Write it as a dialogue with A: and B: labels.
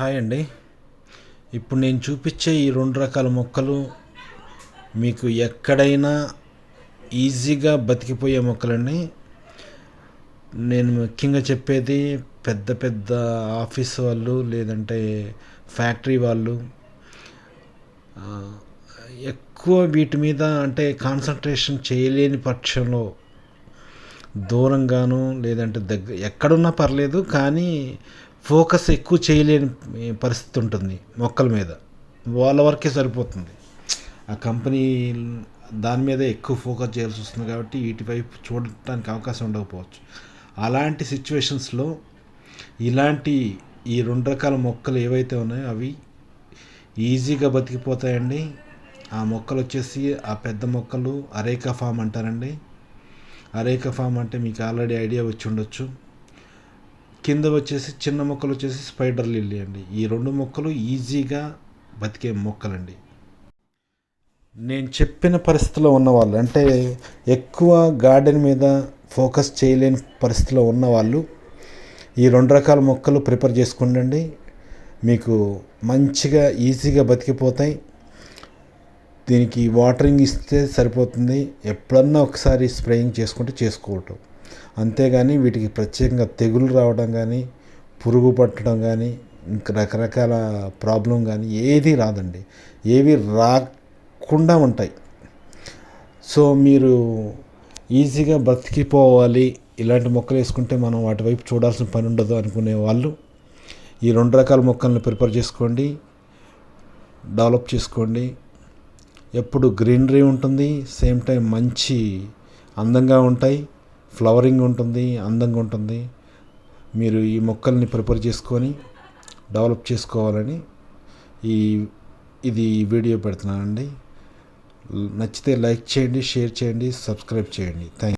A: Hi అండి. ఇప్పుడు నేను చూపించే ఈ రెండు రకాల మొక్కలు మీకు ఎక్కడైనా ఈజీగా బతికిపోయే మొక్కలండి. నేను ముఖ్యంగా చెప్పేది పెద్ద పెద్ద ఆఫీస్ వాళ్ళు లేదంటే ఫ్యాక్టరీ వాళ్ళు. ఎక్కువ వీటి మీద అంటే కాన్సన్ట్రేషన్ చేయలేని పక్షంలో దూరంగాను లేదంటే దగ్గర ఎక్కడున్నా పర్లేదు కానీ ఫోకస్ ఎక్కువ చేయలేని పరిస్థితి ఉంటుంది మొక్కల మీద. వాళ్ళ వరకే సరిపోతుంది. ఆ కంపెనీ దాని మీద ఎక్కువ ఫోకస్ చేయాల్సి వస్తుంది కాబట్టి వీటి చూడటానికి అవకాశం ఉండకపోవచ్చు. అలాంటి సిచ్యువేషన్స్లో ఇలాంటి ఈ రెండు రకాల మొక్కలు ఏవైతే ఉన్నాయో అవి ఈజీగా బతికిపోతాయండి. ఆ మొక్కలు వచ్చేసి ఆ పెద్ద మొక్కలు అరేకా ఫామ్ అంటారండి. అరేకా ఫామ్ అంటే మీకు ఆల్రెడీ ఐడియా వచ్చి ఉండొచ్చు. కింద వచ్చేసి చిన్న మొక్కలు వచ్చేసి స్పైడర్ లిల్లీ అండి. ఈ రెండు మొక్కలు ఈజీగా బతికే మొక్కలండి. నేను చెప్పిన పరిస్థితిలో ఉన్నవాళ్ళు అంటే ఎక్కువ గార్డెన్ మీద ఫోకస్ చేయలేని పరిస్థితిలో ఉన్నవాళ్ళు ఈ రెండు రకాల మొక్కలు ప్రిపేర్ చేసుకోండి మీకు మంచిగా ఈజీగా బతికిపోతాయి. దీనికి వాటరింగ్ ఇస్తే సరిపోతుంది. ఎప్పుడన్నా ఒకసారి స్ప్రేయింగ్ చేసుకుంటే చేసుకోవటం. అంతేగాని వీటికి ప్రత్యేకంగా తెగులు రావడం కానీ పురుగు పట్టడం కానీ ఇంకా రకరకాల ప్రాబ్లం కానీ ఏది రాదండి. ఏవి రాకుండా ఉంటాయి. సో మీరు ఈజీగా బతికిపోవాలి ఇలాంటి మొక్కలు వేసుకుంటే మనం వాటి వైపు చూడాల్సిన పని ఉండదు అనుకునే వాళ్ళు ఈ రెండు రకాల మొక్కలను ప్రిపేర్ చేసుకోండి డెవలప్ చేసుకోండి. ఎప్పుడు గ్రీనరీ ఉంటుంది సేమ్ టైం మంచి అందంగా ఉంటాయి. ఫ్లవరింగ్ ఉంటుంది అందంగా ఉంటుంది. మీరు ఈ మొక్కల్ని ప్రిపేర్ చేసుకొని డెవలప్ చేసుకోవాలని ఈ ఇది వీడియో పెడుతున్నానండి. నచ్చితే లైక్ చేయండి షేర్ చేయండి సబ్స్క్రైబ్ చేయండి. థ్యాంక్